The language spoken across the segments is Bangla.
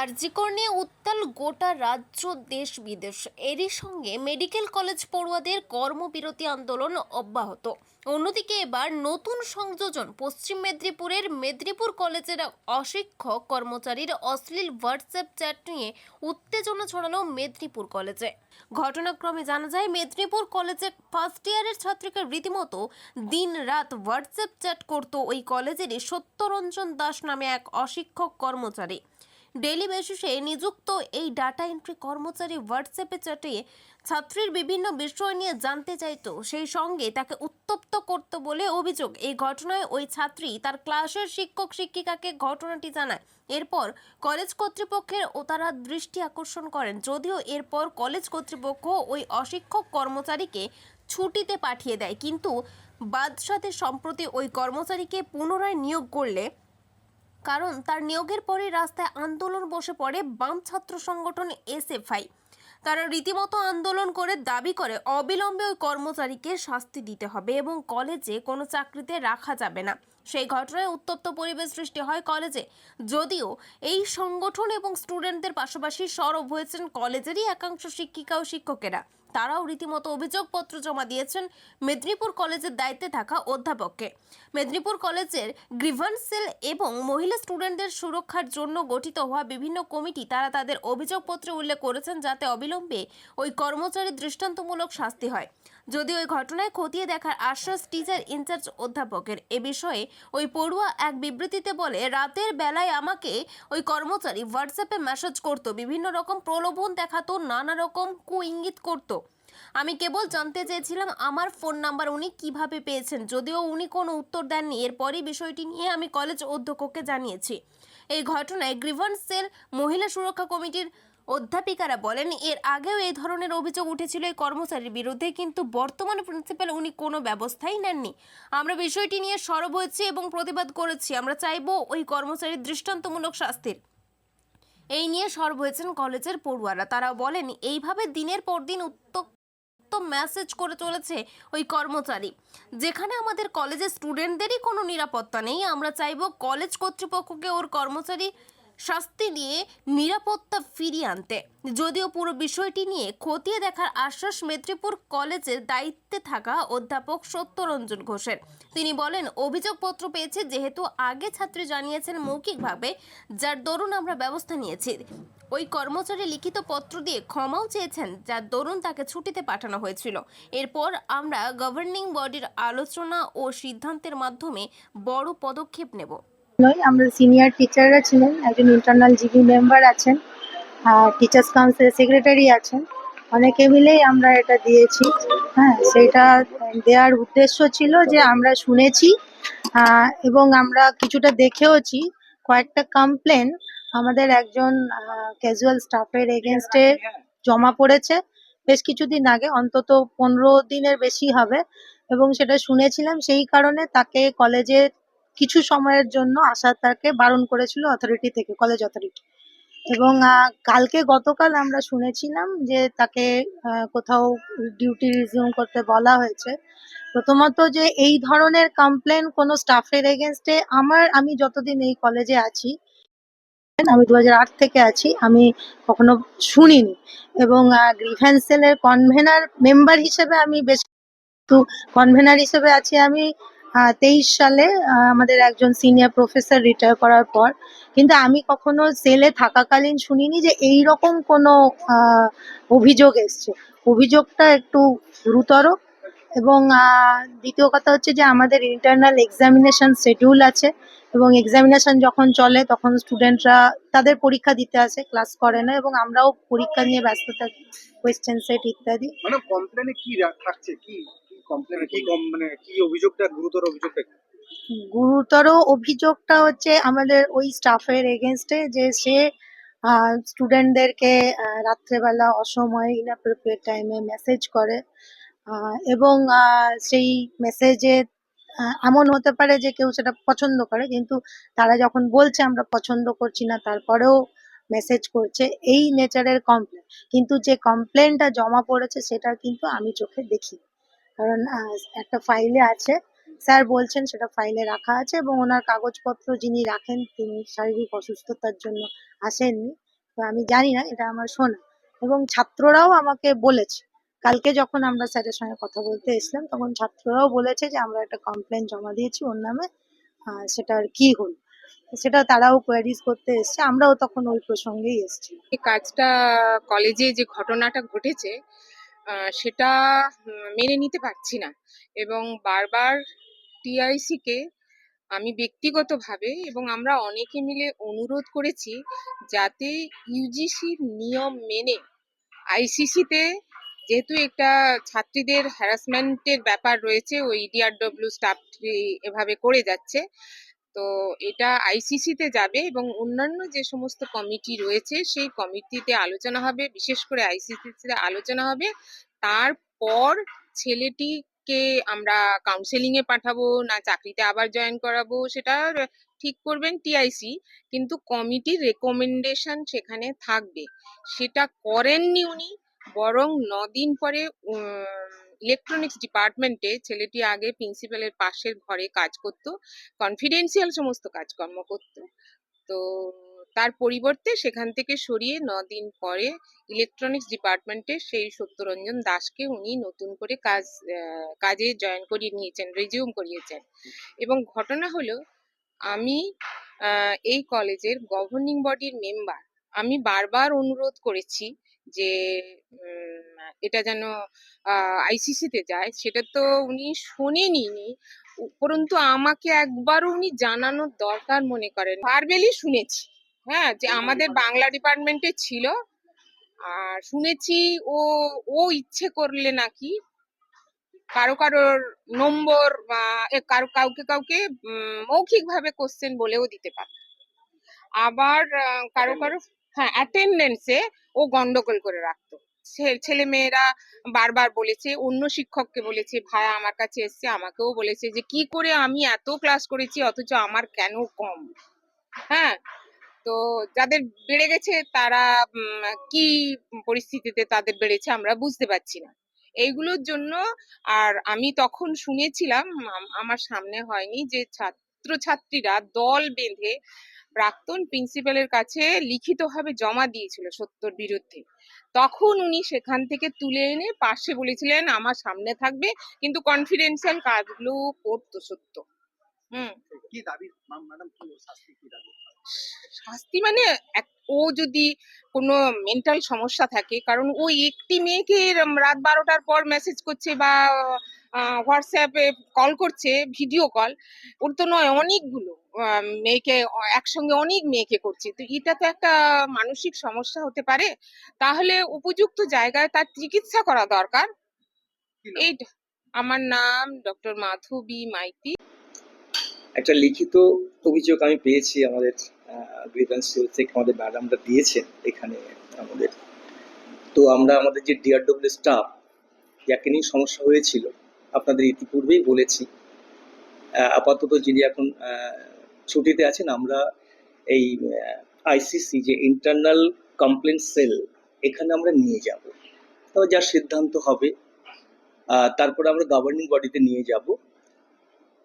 আরজিকর নিয়ে উত্তাল গোটা রাজ্য, দেশ, বিদেশ। এরই সঙ্গে মেডিকেল কলেজ পড়ুয়াদের কর্মবিরতি আন্দোলন অব্যাহত। অন্যদিকে এবার নতুন সংযোজন পশ্চিম মেদিনীপুরের মেদিনীপুর কলেজের অশিক্ষক কর্মচারীর অশ্লীল হোয়াটসঅ্যাপ চ্যাট নিয়ে উত্তেজনা ছড়ালো মেদিনীপুর কলেজে। ঘটনাক্রমে জানা যায়, মেদিনীপুর কলেজে ফার্স্ট ইয়ারের ছাত্রীকে রীতিমতো দিন রাত হোয়াটসঅ্যাপ চ্যাট করত ওই কলেজেরই সত্যরঞ্জন দাস নামে এক অশিক্ষক কর্মচারী। ডেলি বেসিসে নিযুক্ত এই ডাটা এন্ট্রি কর্মচারী হোয়াটসঅ্যাপে চ্যাটে ছাত্রীর বিভিন্ন বিষয় নিয়ে জানতে চাইতো। সেই সঙ্গে তাকে উত্তপ্ত করত বলে অভিযোগ। এই ঘটনায় ওই ছাত্রী তার ক্লাসের শিক্ষক শিক্ষিকাকে ঘটনাটি জানায়। এরপর কলেজ কর্তৃপক্ষের ও তারা দৃষ্টি আকর্ষণ করেন। যদিও এরপর কলেজ কর্তৃপক্ষ ওই অশিক্ষক কর্মচারীকে ছুটিতে পাঠিয়ে দেয়। কিন্তু বাদশাতে সম্প্রতি ওই কর্মচারীকে পুনরায় নিয়োগ করলে কারণ তার নিয়োগের পরে রাস্তায় আন্দোলন বসে পড়ে বাম ছাত্র সংগঠন এসএফআই। তারা রীতিমতো আন্দোলন করে দাবি করে, অবিলম্বে ওই কর্মচারীকে শাস্তি দিতে হবে এবং কলেজে কোনো চাকরিতে রাখা যাবে না। সেই ঘটনায় উত্তপ্ত পরিবেশ সৃষ্টি হয় কলেজে। যদিও এই সংগঠন এবং স্টুডেন্টদের পাশাপাশি সরব হয়েছেন কলেজেরই একাংশ শিক্ষিকা ও শিক্ষকেরা। তারাও রীতিমতো অভিযোগপত্র জমা দিয়েছেন মেদিনীপুর কলেজের দায়িত্বে থাকা অধ্যাপককে। মেদিনীপুর কলেজের গ্রিভান্স সেল এবং মহিলা স্টুডেন্টদের সুরক্ষার জন্য গঠিত হওয়া বিভিন্ন কমিটি তারা তাদের অভিযোগপত্রে উল্লেখ করেছেন যাতে অবিলম্বে ওই কর্মচারীর দৃষ্টান্তমূলক শাস্তি হয়। যদিও ওই ঘটনায় খতিয়ে দেখার আশ্বাস টিচার ইনচার্জ অধ্যাপকের। এ বিষয়ে ওই পড়ুয়া এক বিবৃতিতে বলে, রাতের বেলায় আমাকে ওই কর্মচারী হোয়াটসঅ্যাপে মেসেজ করত, বিভিন্ন রকম প্রলোভন দেখাতো, নানা রকম কু ইঙ্গিত করতো। আমি কেবল জানতে চেয়েছিলাম আমার ফোন নাম্বার উনি কীভাবে পেয়েছেন, যদিও উনি কোনো উত্তর দেননি। এরপরই বিষয়টি নিয়ে আমি কলেজ অধ্যক্ষকে জানিয়েছি। এই ঘটনায় গ্রিভান্স সেল মহিলা সুরক্ষা কমিটির অধ্যাপিকারা বলেন, এর আগেও এই ধরনের অভিযোগ উঠেছিল এই কর্মচারীর বিরুদ্ধে, কিন্তু বর্তমানে প্রিন্সিপাল উনি কোনো ব্যবস্থাই নেননি। আমরা বিষয়টি নিয়ে সরব হয়েছি এবং প্রতিবাদ করেছি। আমরা চাইব ওই কর্মচারীর দৃষ্টান্তমূলক শাস্তির। এই নিয়ে সরব হয়েছেন কলেজের পড়ুয়ারা। তারা বলেন, এইভাবে দিনের পর দিন উত্তপ্ত মেসেজ করে চলেছে ওই কর্মচারী। যেখানে আমাদের কলেজের স্টুডেন্টদেরই কোনো নিরাপত্তা নেই। আমরা চাইব কলেজ কর্তৃপক্ষকে ওর কর্মচারী শাস্তি দিয়ে নিরাপত্তা ফিরিয়ে আনতে। যদিও পুরো বিষয়টি নিয়ে খতিয়ে দেখার আশ্বাস মেদিনীপুর কলেজের দায়িত্বে থাকা অধ্যাপক সত্যরঞ্জন ঘোষের। তিনি বলেন, অভিযোগপত্র পেয়েছে যেহেতু আগে ছাত্রী জানিয়েছেন মৌখিকভাবে, যার দরুন আমরা ব্যবস্থা নিয়েছি। ওই কর্মচারী লিখিত পত্র দিয়ে ক্ষমাও চেয়েছেন, যার দরুন তাকে ছুটিতে পাঠানো হয়েছিল। এরপর আমরা গভর্নিং বডির আলোচনা ও সিদ্ধান্তের মাধ্যমে বড় পদক্ষেপ নেব। নয় আমরা সিনিয়র টিচাররা ছিলেন একজন ইন্টারনাল জিবি মেম্বার আছেন, আর টিচার্স কাউন্সিলের সেক্রেটারি আছেন। অনেকে মিলেই আমরা এটা দিয়েছি। হ্যাঁ সেটা দেওয়ার উদ্দেশ্য ছিল যে আমরা শুনেছি এবং আমরা কিছুটা দেখেওছি। কয়েকটা কমপ্লেন আমাদের একজন ক্যাজুয়াল স্টাফের এগেনস্টে জমা পড়েছে। বেশ কিছুদিন আগে, অন্তত পনেরো দিনের বেশি হবে, এবং সেটা শুনেছিলাম। সেই কারণে তাকে কলেজে কিছু সময়ের জন্য আসা তাকে বারণ করেছিল অথরিটি থেকে কলেজ অথরিটি এবং কালকে গতকাল আমরা শুনেছিলাম যে তাকে কোথাও ডিউটি রিজিউম করতে বলা হয়েছে। প্রথমত যে এই ধরনের কমপ্লেন কোনো স্টাফের এগেনস্টে আমার, আমি যতদিন এই কলেজে আছি, আমি দু থেকে আছি, আমি কখনো শুনিনি। এবং গ্রিভেন্সেলের কনভেনার মেম্বার হিসেবে আমি বেশ কনভেনার হিসেবে আছি আমি। তেইশ সালে আমাদের একজন সিনিয়র প্রফেসর রিটায়ার করার পর। কিন্তু আমি কখনো সেলে থাকাকালীন শুনিনি যে এই রকম কোনো অভিযোগ এসছে। অভিযোগটা একটু গুরুতর এবং দ্বিতীয় কথা হচ্ছে যে আমাদের ইন্টারনাল এক্সামিনেশন শিডিউল আছে এবং এক্সামিনেশন যখন চলে তখন স্টুডেন্টরা তাদের পরীক্ষা দিতে আসে ক্লাস করে না এবং আমরাও পরীক্ষা নিয়ে ব্যস্ত থাকি কোয়েশ্চেন সেট ইত্যাদি। মানে কমপ্লেনে কি থাকছে? কি মানে অভিযোগটা, গুরুতর অভিযোগটা গুরুতর অভিযোগটা হচ্ছে আমাদের ওই স্টাফের এগেনস্টে যে সে স্টুডেন্টদেরকে রাত্রেবেলা অসময়ে ইনঅ্যাপ্রোপ্রিয়েট টাইমে মেসেজ করে এবং সেই মেসেজে এমন হতে পারে যে কেউ সেটা পছন্দ করে, কিন্তু তারা যখন বলছে আমরা পছন্দ করছি না, তারপরেও মেসেজ করছে, এই নেচারের কমপ্লেন কিন্তু যে কমপ্লেনটা জমা পড়েছে, সেটা কিন্তু আমি চোখে দেখি কারণ একটা ফাইলে আছে। স্যার বলছেন সেটা ফাইলে রাখা আছে এবং ওনার কাগজপত্র যিনি রাখেন তিনি শারীরিক অসুস্থতার জন্য আসেননি। তো আমি জানি না এটা আমার শোনা। এবং ছাত্ররাও আমাকে বলেছে। কালকে যখন আমরা স্যারের সঙ্গে কথা বলতে এসলাম তখন ছাত্ররাও বলেছে যে আমরা একটা কমপ্লেন জমা দিয়েছি ওর নামে আহ, সেটার কি হলো? সেটা তারাও কোয়ারিজ করতে এসছে আমরাও তখন ওই প্রসঙ্গেই এসেছি কাজটা কলেজে যে ঘটনাটা ঘটেছে সেটা মেনে নিতে পারছি না। এবং বারবার টিআইসি কে আমি ব্যক্তিগতভাবে এবং আমরা অনেকে মিলে অনুরোধ করেছি যাতে ইউজিসির নিয়ম মেনে আইসিসিতে যেহেতু একটা ছাত্রীদের হ্যারাসমেন্টের ব্যাপার রয়েছে ওই ডিআরডব্লিউ স্টাফ এভাবে করে যাচ্ছে তো এটা আইসিসিতে যাবে এবং অন্যান্য যে সমস্ত কমিটি রয়েছে, সেই কমিটিতে আলোচনা হবে। বিশেষ করে আইসিসিতে আলোচনা হবে। তারপর ছেলেটিকে আমরা কাউন্সেলিং এ পাঠাবো, না চাকরিতে আবার জয়েন করাবো, সেটা ঠিক করবেন টিআইসি কিন্তু কমিটির রেকমেন্ডেশন সেখানে থাকবে। সেটা করেননি উনি, বরং দিন পরে ইলেকট্রনিক্স ডিপার্টমেন্টে ছেলেটি আগে প্রিন্সিপালের পাশের ঘরে কাজ করতো কনফিডেন্সিয়াল সমস্ত কাজকর্ম করত। তো তার পরিবর্তে সেখান থেকে সরিয়ে দিন পরে ইলেকট্রনিক্স ডিপার্টমেন্টে সেই সত্যরঞ্জন দাসকে উনি নতুন করে কাজ কাজে জয়েন করিয়ে নিয়েছেন রেজিউম করিয়েছেন। এবং ঘটনা হলো, আমি এই কলেজের গভর্নিং বডির মেম্বার আমি বারবার অনুরোধ করেছি যে এটা যেন আইসিসিতে যায় সেটা তো উনি শোনেনি উপরন্তু আমাকে একবারও উনি জানানোর দরকার মনে করেন ভার্বেলি শুনেছি হ্যাঁ যে আমাদের বাংলা ডিপার্টমেন্টে ছিল। আর শুনেছি ও ও ইচ্ছে করলে নাকি কারও কারোর নম্বর কারও কাউকে কাউকে মৌখিক ভাবে কোশ্চেন বলেও দিতে পারে আবার কারও কারও হ্যাঁ অ্যাটেন্ডেন্সে ও গন্ডগোল করে রাখতো। ছেলে মেয়েরা বারবার বলেছে, অন্য শিক্ষককে বলেছে ভাইয়া আমার কাছে এসছে, আমাকেও বলেছে যে, কি করে আমি এত ক্লাস করেছি, অথচ আমার কেন কম? হ্যাঁ তো যাদের বেড়ে গেছে, তারা কি পরিস্থিতিতে তাদের বেড়েছে আমরা বুঝতে পারছি না। এইগুলোর জন্য আর আমি তখন শুনেছিলাম আমার সামনে হয়নি যে ছাত্রছাত্রীরা দল বেঁধে প্রাক্তন প্রিন্সিপালের কাছে লিখিতভাবে জমা দিয়েছিল সত্যর বিরুদ্ধে। তখন উনি সেখান থেকে তুলে এনে পাশে বলেছিলেন আমার সামনে থাকবে কিন্তু কনফিডেন্সিয়াল কাজগুলো করতো সত্য। হুম। কি দাবি? ম্যাডাম কি শাস্তি কি দাবি? শাস্তি মানে ও যদি কোনো মেন্টাল সমস্যা থাকে কারণ ওই একটি মেয়েকে রাত বারোটার পর মেসেজ করছে বা হোয়াটসঅ্যাপে কল করছে ভিডিও কল ওর তো নয়, অনেকগুলো মেয়েকে, একসঙ্গে অনেক মেয়েকে করছে। তো এটা তো একটা মানসিক সমস্যা হতে পারে। তাহলে উপযুক্ত জায়গায় তার চিকিৎসা করা দরকার। এইটা, আমার নাম ডক্টর মাধবী মাইতি। একটা লিখিত অভিযোগ আমি পেয়েছি আমাদের গ্রিভেন্স থেকে আমাদের ম্যাডামরা দিয়েছেন এখানে আমাদের। তো আমরা আমাদের যে ডিআরডব্লিউ স্টাফ যাকে নিয়ে সমস্যা হয়েছিল আপনাদের ইতিপূর্বেই বলেছি। আপাতত যিনি এখন ছুটিতে আছেন, আমরা এই আইসিসি যে ইন্টারনাল কমপ্লেন সেল এখানে আমরা নিয়ে যাব। তবে যা সিদ্ধান্ত হবে তারপরে আমরা গভর্নিং বডিতে নিয়ে যাব।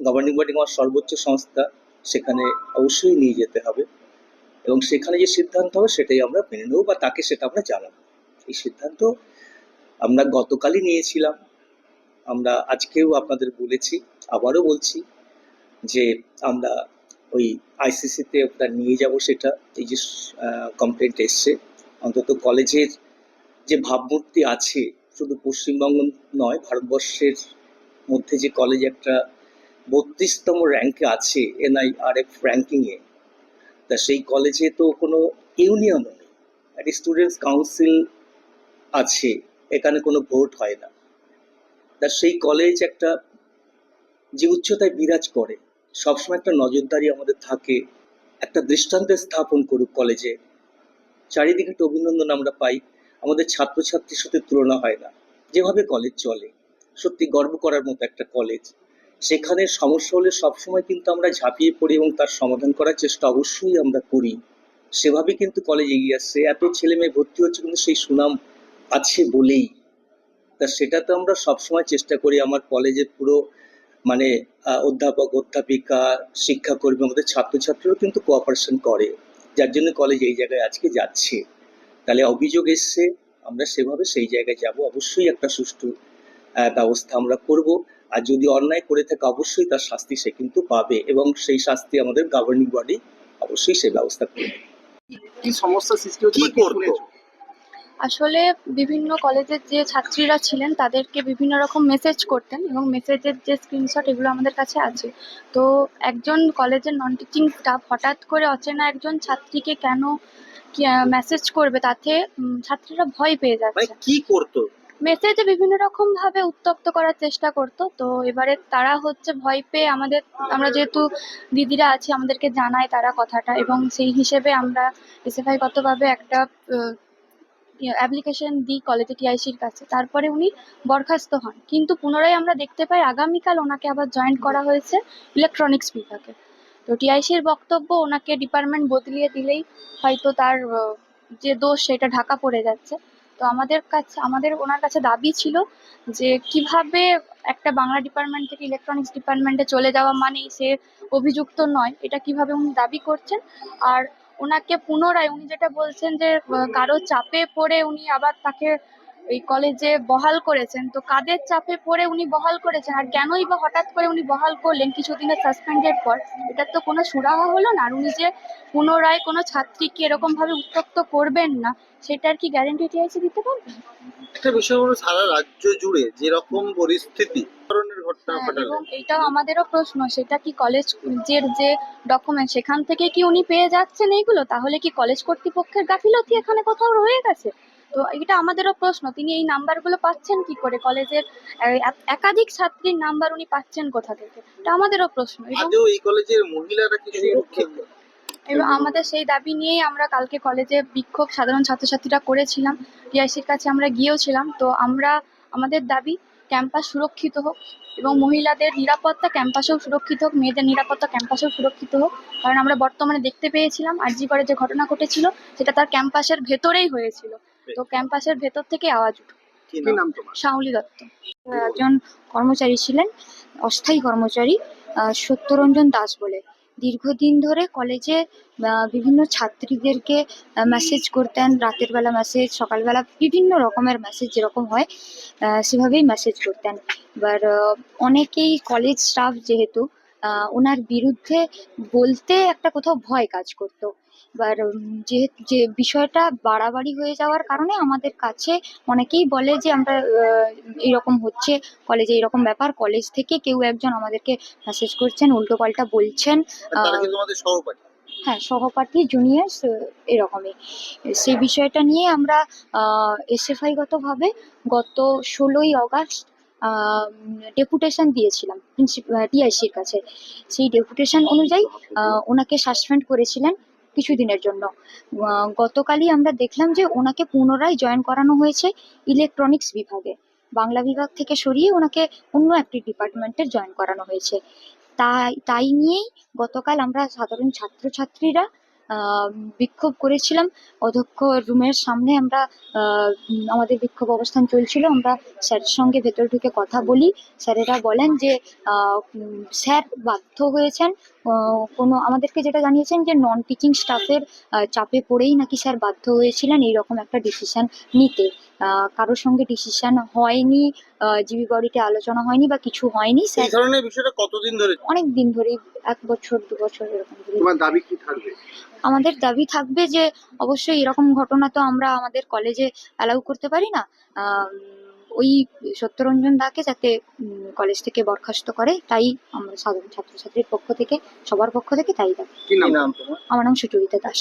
গভর্নিং বডি আমার সর্বোচ্চ সংস্থা, সেখানে অবশ্যই নিয়ে যেতে হবে। এবং সেখানে যে সিদ্ধান্ত হবে, সেটাই আমরা মেনে নেব বা তাকে সেটা আমরা জানাব। এই সিদ্ধান্ত আমরা গতকালই নিয়েছিলাম। আমরা আজকেও আপনাদের বলেছি, আবারও বলছি যে আমরা ওই আইসিসিতে ওটা নিয়ে যাব সেটা। এই যে কমপ্লেন্ট এসছে, অন্তত কলেজের যে ভাবমূর্তি আছে, শুধু পশ্চিমবঙ্গ নয়, ভারতবর্ষের মধ্যে যে কলেজ একটা বত্রিশতম র্যাঙ্কে আছে এনআই আর এফ র্যাঙ্কিংয়ে তা সেই কলেজে তো কোনো ইউনিয়নও নেই। একটা স্টুডেন্টস কাউন্সিল আছে, এখানে কোনো ভোট হয় না। তা সেই কলেজ একটা যে উচ্চতায় বিরাজ করে, সবসময় একটা নজরদারি আমাদের থাকে, একটা দৃষ্টান্তে স্থাপন করুক কলেজে চারিদিকে একটা অভিনন্দন আমরা পাই, আমাদের ছাত্রছাত্রীর সাথে তুলনা হয় না। যেভাবে কলেজ চলে, সত্যি গর্ব করার মতো একটা কলেজ সেখানে সমস্যা হলে সবসময় কিন্তু আমরা ঝাঁপিয়ে পড়ি এবং তার সমাধান করার চেষ্টা অবশ্যই আমরা করি। সেভাবে কিন্তু কলেজ এগিয়ে আসছে। এত ছেলে মেয়ে ভর্তি হচ্ছে কিন্তু সেই সুনাম আছে বলেই। তা সেটা তো আমরা সবসময় চেষ্টা করি আমার কলেজের পুরো মানে অধ্যাপক অধ্যাপিকা শিক্ষাকর্মী আমাদের ছাত্রছাত্রীরাও কিন্তু কোঅপারেশন করে। যার জন্য কলেজ এই জায়গায় আজকে যাচ্ছে। তাহলে অভিযোগ এসছে আমরা সেভাবে সেই জায়গায় যাব। অবশ্যই একটা সুষ্ঠু আহ, ব্যবস্থা আমরা করব। আর যদি অন্যায় করে থাকে অবশ্যই তার শাস্তি সে কিন্তু পাবে এবং সেই শাস্তি আমাদের গভর্নিং বডি অবশ্যই সে ব্যবস্থা করবে। কি সমস্যা সৃষ্টি হচ্ছে কি করতো? আসলে বিভিন্ন কলেজের যে ছাত্রীরা ছিলেন তাদেরকে বিভিন্ন রকম মেসেজ করতেন এবং মেসেজের যে স্ক্রিনশট এগুলো আমাদের কাছে আছে। তো একজন কলেজের নন টিচিং স্টাফ হঠাৎ করে অচেনা একজন ছাত্রীকে কেন মেসেজ করবে তাতে ছাত্রীরা ভয় পেয়ে মানে যাচ্ছে কি করতো? মেসেজে বিভিন্ন রকম ভাবে উত্তক্ত করার চেষ্টা করতো। তো এবারে তারা হচ্ছে ভয় পেয়ে আমাদের আমরা যেহেতু দিদিরা আছি আমাদেরকে জানায় তারা কথাটা এবং সেই হিসেবে আমরা এসএফআই গতভাবে একটা অ্যাপ্লিকেশন দিই কলেজে টিআইসির কাছে। তারপরে উনি বরখাস্ত হন। কিন্তু পুনরায় আমরা দেখতে পাই আগামীকাল ওনাকে আবার জয়েন করা হয়েছে ইলেকট্রনিক্স বিভাগে। তো টিআইসির বক্তব্য ওনাকে ডিপার্টমেন্ট বদলিয়ে দিলেই হয়তো তার যে দোষ সেটা ঢাকা পড়ে যাচ্ছে। তো আমাদের কাছে, আমাদের ওনার কাছে দাবি ছিল যে কীভাবে একটা বাংলা ডিপার্টমেন্ট থেকে ইলেকট্রনিক্স ডিপার্টমেন্টে চলে যাওয়া মানেই সে অভিযুক্ত নয়, এটা কীভাবে উনি দাবি করছেন। আর ওনাকে পুনরায় উনি যেটা বলছেন যে কারোর কারও চাপে পড়ে উনি আবার তাকে এই কলেজে বহাল করেছেন তো কাদের চাপে পড়ে উনি বহাল করেছেন? আর কেনই বা হঠাৎ করে উনি বহাল করলেন কিছুদিনের সাসপেন্ডের পর? এটার তো কোনো সুরাহা হলো না? আর উনি যে পুনরায় কোনো ছাত্রীকে এরকম ভাবে উত্তক্ত করবেন না সেটার কি গ্যারেন্টি টিআইসি দিতে পারবে? একটা বিষয় হলো সারা রাজ্য জুড়ে যেরকম পরিস্থিতি ধরনের ঘটনা হ্যাঁ, এটাও আমাদেরও প্রশ্ন সেটা কি কলেজ যে যে ডকুমেন্ট সেখান থেকে কি উনি পেয়ে যাচ্ছেন এইগুলো? তাহলে কি কলেজ কর্তৃপক্ষের গাফিলতি এখানে কোথাও রয়ে গেছে? তো এটা আমাদেরও প্রশ্ন তিনি এই নাম্বারগুলো পাচ্ছেন কি করে? কলেজের একাধিক ছাত্রীর নাম্বার উনি পাচ্ছেন কোথা থেকে? এটা আমাদেরও প্রশ্ন এবং এই কলেজের মহিলারা এবং আমাদের সেই দাবি নিয়েই আমরা কালকে কলেজে বিক্ষোভ সাধারণ ছাত্রছাত্রীরা করেছিলাম টিআইসির কাছে আমরা গিয়েও ছিলাম তো আমরা আমাদের দাবি ক্যাম্পাস সুরক্ষিত হোক এবং মহিলাদের নিরাপত্তা ক্যাম্পাসেও সুরক্ষিত হোক মেয়েদের নিরাপত্তা ক্যাম্পাসেও সুরক্ষিত হোক। কারণ আমরা বর্তমানে দেখতে পেয়েছিলাম আর জি করে যে ঘটনা ঘটেছিল সেটা তার ক্যাম্পাসের ভেতরেই হয়েছিল। তো ক্যাম্পাসের ভেতর থেকে আওয়াজ উঠল কি নাম তোমার? শাওলি দত্ত। একজন কর্মচারী ছিলেন অস্থায়ী কর্মচারী সত্যরঞ্জন দাস বলে। দীর্ঘদিন ধরে কলেজে বিভিন্ন ছাত্রীদেরকে মেসেজ করতেন রাতের বেলা মেসেজ সকালবেলা বিভিন্ন রকমের মেসেজ যেরকম হয় সেভাবেই মেসেজ করতেন। এবার অনেকেই কলেজ স্টাফ যেহেতু ওনার বিরুদ্ধে বলতে একটা কোথাও ভয় কাজ করতো। এবার যে যে বিষয়টা বাড়াবাড়ি হয়ে যাওয়ার কারণে আমাদের কাছে অনেকেই বলে যে আমরা এরকম হচ্ছে কলেজে এরকম ব্যাপার কলেজ থেকে কেউ একজন আমাদেরকে মেসেজ করছেন উল্টো পাল্টা বলছেন হ্যাঁ সহপাঠী জুনিয়র্স এরকমই। সেই বিষয়টা নিয়ে আমরা এসএফআই গতভাবে গত ষোলোই অগাস্ট ডেপুটেশন দিয়েছিলাম প্রিন্সিপাল টিআইসির কাছে। সেই ডেপুটেশন অনুযায়ী ওনাকে সাসপেন্ড করেছিলেন। কিছুদিনের জন্য। গতকালই আমরা দেখলাম যে ওনাকে পুনরায় জয়েন করানো হয়েছে ইলেকট্রনিক্স বিভাগে। বাংলা বিভাগ থেকে সরিয়ে ওনাকে অন্য একটি ডিপার্টমেন্টে জয়েন করানো হয়েছে। তাই তাই নিয়েই গতকাল আমরা সাধারণ ছাত্রছাত্রীরা বিক্ষোভ করেছিলাম। অধ্যক্ষ রুমের সামনে আমরা আমাদের বিক্ষোভ অবস্থান চলছিল। আমরা স্যারের সঙ্গে ভেতর ঢুকে কথা বলি। স্যারেরা বলেন যে স্যার বাধ্য হয়েছেন কোনো আমাদেরকে যেটা জানিয়েছেন যে নন টিচিং স্টাফের চাপে পড়েই নাকি স্যার বাধ্য হয়েছিলেন এইরকম একটা ডিসিশন নিতে। কারোর সঙ্গে ডিসিশন হয়নি জিবি বডিতে আলোচনা হয়নি বা কিছু হয়নি এই স্যার ধরনের বিষয়টা কতদিন ধরে অনেক দিন ধরেই এক বছর দু বছর এরকম ধরে তোমার দাবি কি থাকবে? আমাদের দাবি থাকবে যে অবশ্যই এরকম ঘটনা তো আমরা আমাদের কলেজে অ্যালাউ করতে পারি না। ওই সত্যরঞ্জন দাকে যাতে কলেজ থেকে বরখাস্ত করে তাই আমরা সাধারণ ছাত্রছাত্রীর পক্ষ থেকে সবার পক্ষ থেকে তাই দাবি। আমার নাম সুচরিতা দাস।